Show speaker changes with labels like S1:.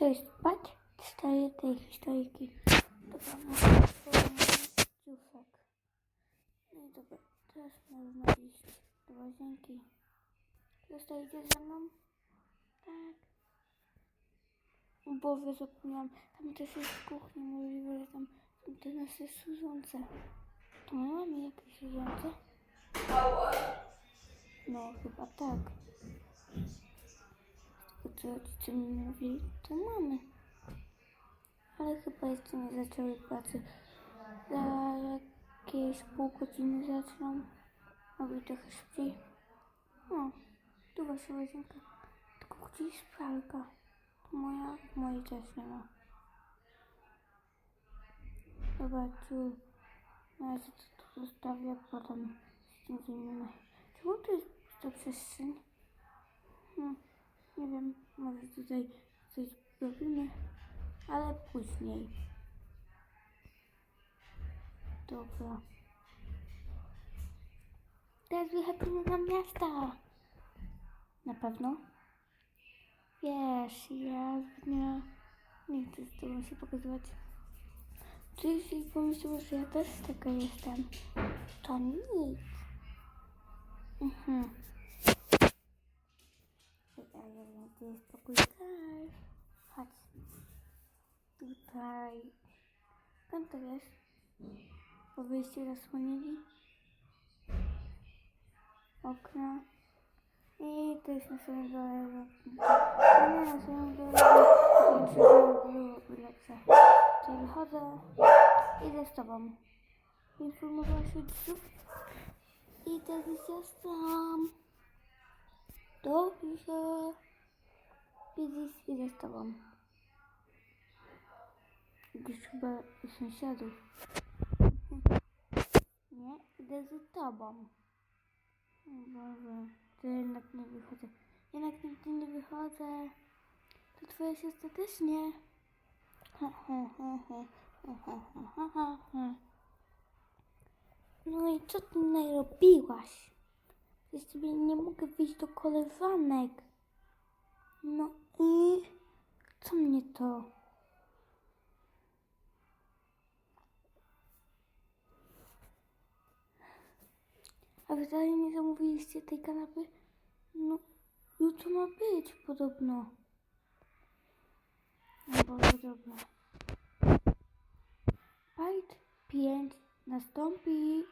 S1: To jest patrz, cztery tej historyjki. Dobra, mam ciufek. No i dobra, teraz można iść do łazienki. Zostajecie ze mną? Tak. Bo zapomniałam, tam też jest kuchnia, możliwe, że tam są te nasze służące. To my mamy jakieś służące? No, chyba tak. Co mi mówili, to mamy. Ale chyba jeszcze nie zaczęły pracy. Za jakieś pół godziny zaczną. Albo trochę szybciej. O, tu wasza łazienka. Tylko gdzie jest pralka? To moja, mojej też nie ma. Tu. Na razie to tu zostawię, potem z tym zajmiemy. Czemu to jest pusta przestrzeń? Hmm, nie wiem, może tutaj coś zrobimy, ale później. Dobra. Teraz wychodzimy na miasta. Na pewno? Wiesz, ja nie, nie chcę z tobą się pokazywać. Czy jeśli pomyślisz, że ja też taka jestem, to nic. Mhm. Gdzie jest pokój Kar. Chodź. Tutaj. Tam to jest. Po wyjściu zasłonili. Okna. I to jest na samym dole. No, na samym dole. Czyli wychodzę. Idę z tobą. Informowałaś rodziców? I teraz ja sam. Dobrze. Widzisz, idę z tobą. Gdzieś chyba u sąsiadów. Nie, idę z tobą. Boże, to jednak nie wychodzę. Jednak nigdy nie wychodzę. To twoja siostra też nie. No i co ty narobiłaś? Przecież ja sobie nie mogę wyjść do koleżanek. No i co mnie to? A wy dalej nie zamówiliście tej kanapy? No, jutro ma być podobno. No Boże, dobra. Fight 5 nastąpi.